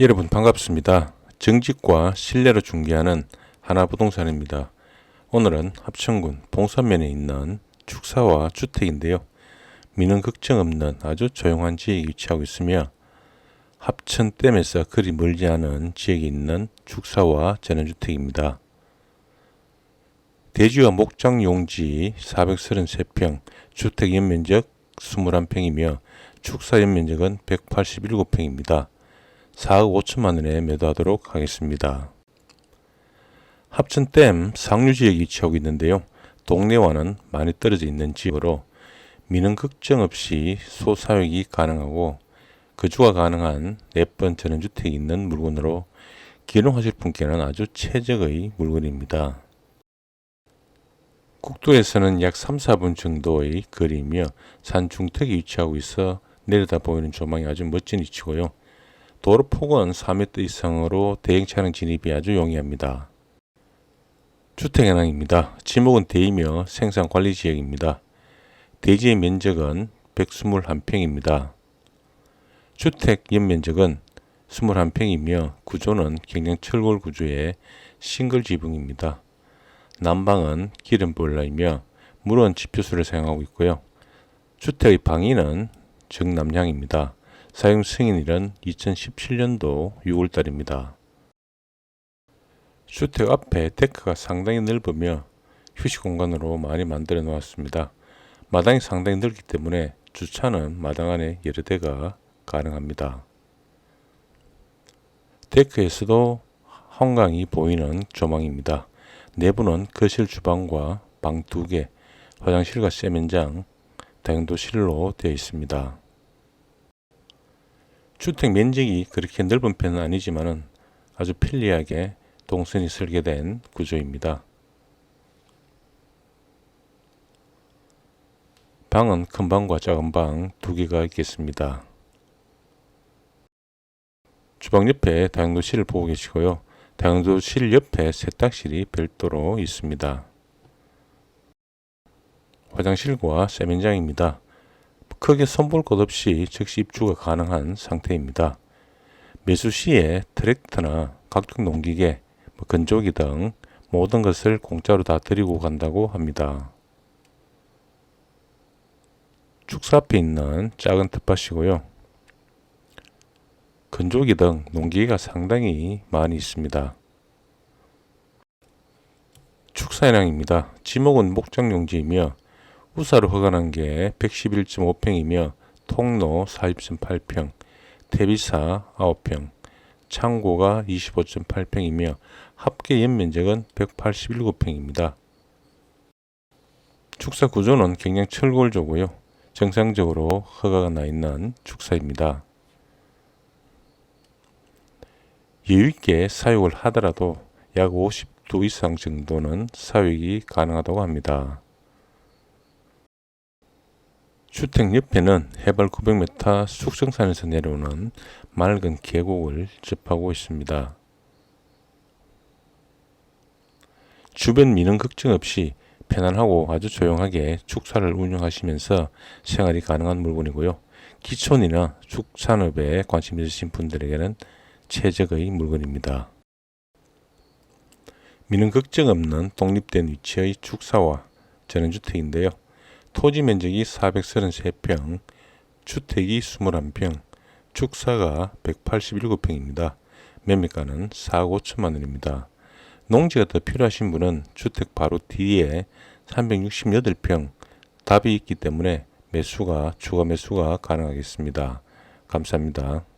여러분 반갑습니다. 정직과 신뢰로 중개하는 하나부동산입니다. 오늘은 합천군 봉산면에 있는 축사와 주택인데요. 미는 걱정 없는 아주 조용한 지역에 위치하고 있으며 합천댐에서 그리 멀지 않은 지역에 있는 축사와 전원주택입니다. 대지와 목장 용지 433평, 주택 연면적 21평이며 축사 연면적은 187평입니다. 4억 5천만 원에 매도하도록 하겠습니다. 합천댐 상류 지역에 위치하고 있는데요. 동네와는 많이 떨어져 있는 지역으로 미는 걱정 없이 소사육이 가능하고 거주가 가능한 예쁜 전원주택이 있는 물건으로 기농하실 분께는 아주 최적의 물건입니다. 국도에서는 약 3, 4분 정도의 거리이며 산 중턱에 위치하고 있어 내려다 보이는 조망이 아주 멋진 위치고요. 도로 폭은 4m 이상으로 대형 차량 진입이 아주 용이합니다. 주택 현황입니다. 지목은 대이며 생산 관리 지역입니다. 대지의 면적은 121평입니다. 주택 연면적은 21평이며 구조는 경량 철골 구조의 싱글 지붕입니다. 난방은 기름 보일러이며 물은 지표수를 사용하고 있고요. 주택의 방위는 정남향입니다. 사용 승인일은 2017년도 6월달입니다. 주택 앞에 데크가 상당히 넓으며 휴식 공간으로 많이 만들어 놓았습니다. 마당이 상당히 넓기 때문에 주차는 마당 안에 여러 대가 가능합니다. 데크에서도 한강이 보이는 조망입니다. 내부는 거실 주방과 방두 개, 화장실과 세면장, 다용도실로 되어 있습니다. 주택 면적이 그렇게 넓은 편은 아니지만은 아주 편리하게 동선이 설계된 구조입니다. 방은 큰 방과 작은 방 두 개가 있겠습니다. 주방 옆에 다용도실을 보고 계시고요. 다용도실 옆에 세탁실이 별도로 있습니다. 화장실과 세면장입니다. 크게 손볼 것 없이 즉시 입주가 가능한 상태입니다. 매수 시에 트랙터나 각종 농기계, 뭐 건조기 등 모든 것을 공짜로 다 드리고 간다고 합니다. 축사 앞에 있는 작은 텃밭이고요. 건조기 등 농기계가 상당히 많이 있습니다. 축사현황입니다. 지목은 목장용지이며 우사로 허가난 게 111.5평이며 통로 40.8평, 대비사 9평, 창고가 25.8평이며 합계 연면적은 187평입니다. 축사 구조는 경량 철골조고요. 정상적으로 허가가 나 있는 축사입니다. 여유있게 사육을 하더라도 약 50도 이상 정도는 사육이 가능하다고 합니다. 주택 옆에는 해발 900m 숙성산에서 내려오는 맑은 계곡을 접하고 있습니다. 주변 미는 걱정 없이 편안하고 아주 조용하게 축사를 운영하시면서 생활이 가능한 물건이고요. 기촌이나 축산업에 관심 있으신 분들에게는 최적의 물건입니다. 미는 걱정 없는 독립된 위치의 축사와 전원주택인데요. 토지 면적이 433평, 주택이 21평, 축사가 187평입니다. 매매가는 4억 5천만 원입니다. 농지가 더 필요하신 분은 주택 바로 뒤에 368평 답이 있기 때문에 매수가 추가 매수가 가능하겠습니다. 감사합니다.